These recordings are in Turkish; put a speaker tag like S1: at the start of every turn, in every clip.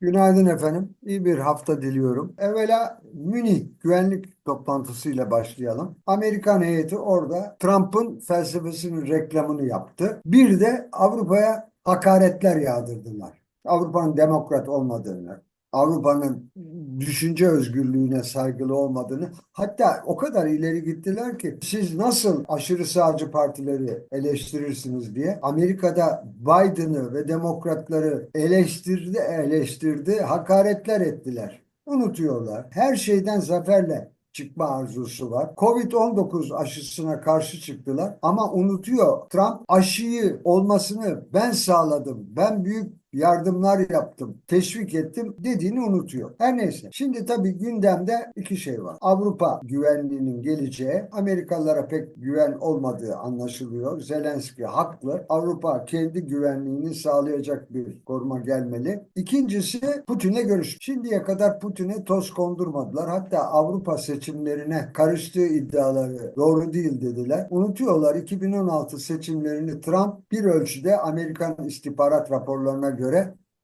S1: Günaydın efendim. İyi bir hafta diliyorum. Evvela Münih güvenlik toplantısıyla başlayalım. Amerikan heyeti orada Trump'ın felsefesinin reklamını yaptı. Bir de Avrupa'ya hakaretler yağdırdılar. Avrupa'nın demokrat olmadığını, Avrupa'nın düşünce özgürlüğüne saygılı olmadığını hatta o kadar ileri gittiler ki siz nasıl aşırı sağcı partileri eleştirirsiniz diye Amerika'da Biden'ı ve demokratları eleştirdi eleştirdi hakaretler ettiler. Unutuyorlar. Her şeyden zaferle çıkma arzusu var. Covid-19 aşısına karşı çıktılar ama unutuyor. Trump aşıyı olmasını ben sağladım. Ben büyük yardımlar yaptım, teşvik ettim dediğini unutuyor. Her neyse. Şimdi tabii gündemde iki şey var. Avrupa güvenliğinin geleceği, Amerikalılara pek güven olmadığı anlaşılıyor. Zelenski haklı. Avrupa kendi güvenliğini sağlayacak bir koruma gelmeli. İkincisi Putin'le görüş. Şimdiye kadar Putin'e toz kondurmadılar. Hatta Avrupa seçimlerine karıştığı iddiaları doğru değil dediler. Unutuyorlar 2016 seçimlerini Trump bir ölçüde Amerikan istihbarat raporlarına göre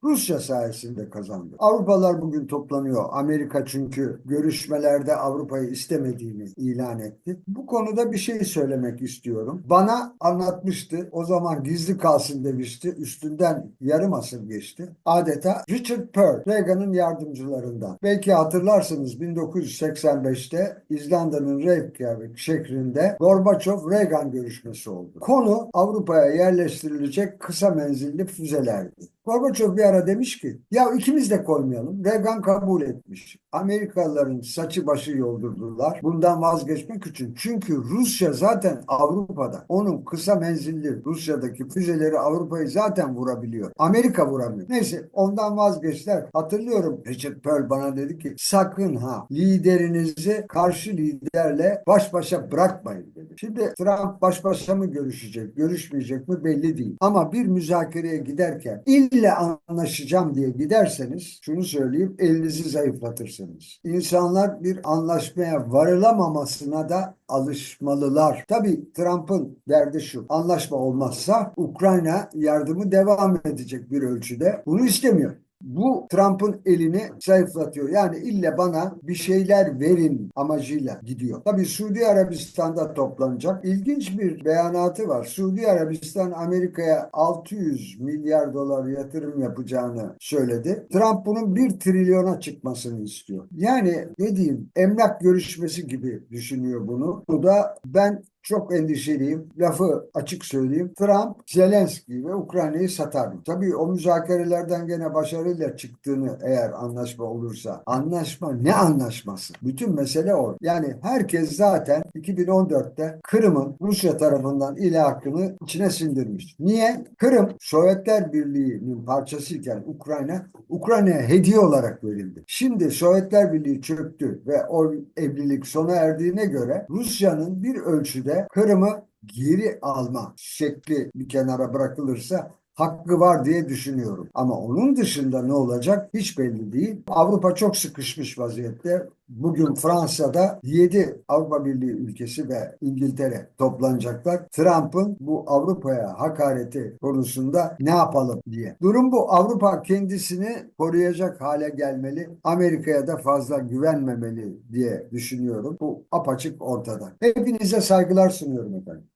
S1: Rusya sayesinde kazandı. Avrupalılar bugün toplanıyor. Amerika çünkü görüşmelerde Avrupa'yı istemediğini ilan etti. Bu konuda bir şey söylemek istiyorum. Bana anlatmıştı. O zaman gizli kalsın demişti. Üstünden yarım asır geçti. Adeta Richard Pearl, Reagan'ın yardımcılarından. Belki hatırlarsınız 1985'te İzlanda'nın Reykjavik şehrinde Gorbaçov-Reagan görüşmesi oldu. Konu Avrupa'ya yerleştirilecek kısa menzilli füzelerdi. Gorbaçov bir ara demiş ki ya ikimiz de koymayalım. Reagan kabul etmiş. Amerikalıların saçı başı yoldurdular. Bundan vazgeçmek için. Çünkü Rusya zaten Avrupa'da. Onun kısa menzilli Rusya'daki füzeleri Avrupa'yı zaten vurabiliyor. Amerika vuramıyor. Neyse ondan vazgeçtiler. Hatırlıyorum Richard Pearl bana dedi ki sakın ha liderinizi karşı liderle baş başa bırakmayın dedi. Şimdi Trump baş başa mı görüşecek, görüşmeyecek mi belli değil. Ama bir müzakereye giderken ille anlaşacağım diye giderseniz şunu söyleyeyim elinizi zayıflatırsınız. İnsanlar bir anlaşmaya varılamamasına da alışmalılar. Tabii Trump'ın derdi şu. Anlaşma olmazsa Ukrayna yardımı devam edecek bir ölçüde. Bunu istemiyor. Bu Trump'ın elini zayıflatıyor. Yani ille bana bir şeyler verin amacıyla gidiyor. Tabii Suudi Arabistan'da toplanacak. İlginç bir beyanatı var. Suudi Arabistan Amerika'ya 600 milyar dolar yatırım yapacağını söyledi. Trump bunun 1 trilyona çıkmasını istiyor. Yani ne diyeyim emlak görüşmesi gibi düşünüyor bunu. Bu da ben çok endişeliyim. Lafı açık söyleyeyim. Trump, Zelenski ve Ukrayna'yı satar mı? Tabii o müzakerelerden gene başarıyla çıktığını eğer anlaşma olursa. Anlaşma ne anlaşması? Bütün mesele o. Yani herkes zaten 2014'te Kırım'ın Rusya tarafından ilahakını içine sindirmiş. Niye? Kırım Sovyetler Birliği'nin parçasıyken Ukrayna, Ukrayna'ya hediye olarak verildi. Şimdi Sovyetler Birliği çöktü ve o evlilik sona erdiğine göre Rusya'nın bir ölçüde Kırım'ı geri alma şekli bir kenara bırakılırsa hakkı var diye düşünüyorum. Ama onun dışında ne olacak hiç belli değil. Avrupa çok sıkışmış vaziyette. Bugün Fransa'da 7 Avrupa Birliği ülkesi ve İngiltere toplanacaklar. Trump'ın bu Avrupa'ya hakareti konusunda ne yapalım diye. Durum bu. Avrupa kendisini koruyacak hale gelmeli. Amerika'ya da fazla güvenmemeli diye düşünüyorum. Bu apaçık ortada. Hepinize saygılar sunuyorum efendim.